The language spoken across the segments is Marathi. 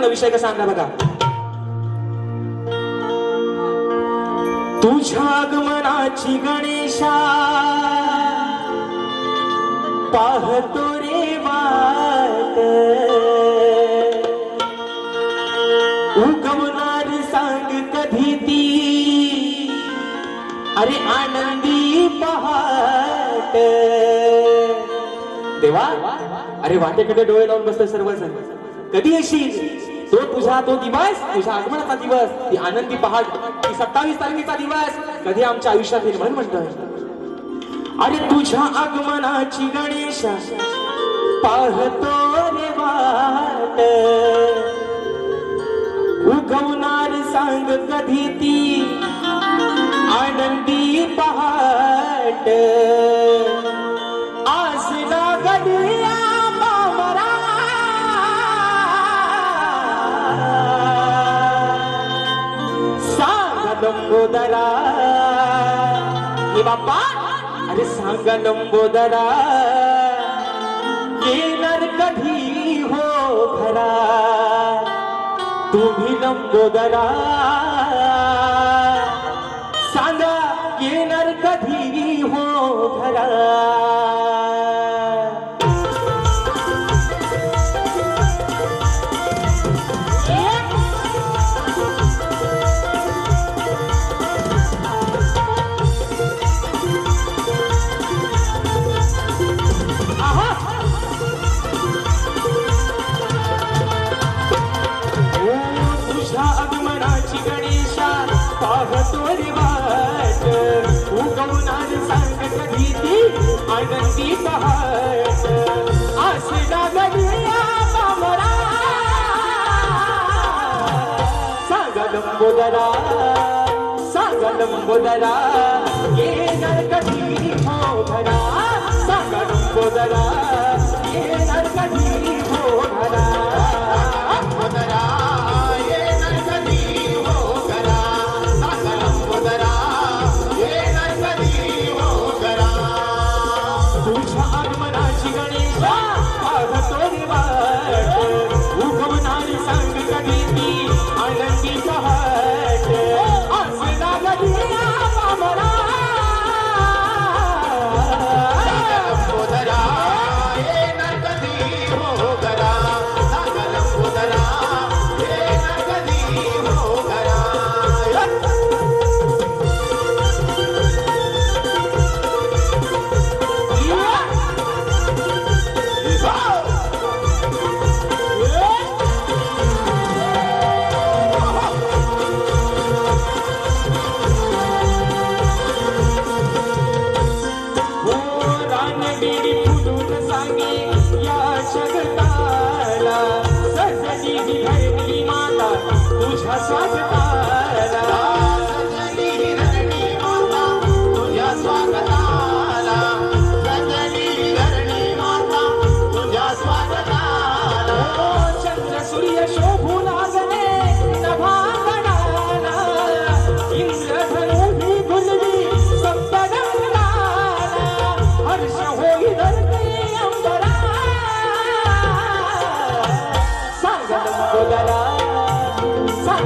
विषय कसा आणला बघा? तुझ्या आगमनाची गणेशा पाहतो रे वाट. उगमणार सांग कधी ती? अरे आनंदी पहाट. देवा अरे वाटेकडे डोळे लावून बसले सर्वजण. कधी येशील तो तुझा तो दिवस तुझ्या आगमनाचा दिवस ती आनंदी पहाट ती सत्तावीस तारखेचा दिवस कधी आमच्या आयुष्यात येईल म्हणून म्हणतोय अरे तुझ्या आगमनाची गणेश पाहतो रे वाट. उगवणार सांग कधी ती आनंदी पहाट? ए बाप्पा अरे सांग लंबोदरा येणार कधी हो खरा. तुम्ही लंबोदरा सांगा येणार कधी हो खरा. तुझ्या गणेशा पाहतोरी वाट. उगवणार सांग कधी ती आनंदी पहाट. आसला गडिया बामरा सांग लंबोदरा सांग लंबोदरा येणार कधी हो भरा सांग लंबोदरा.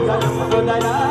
Jaya Jaya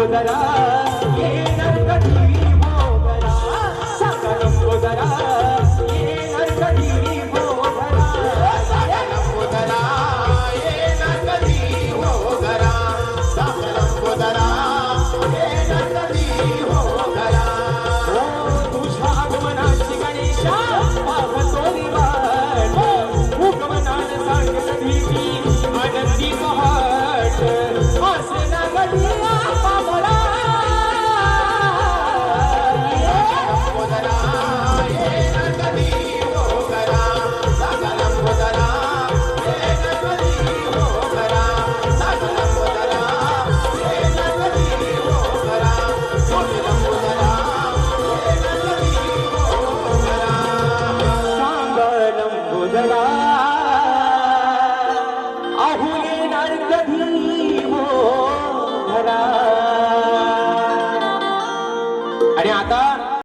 लंबोदरा येणार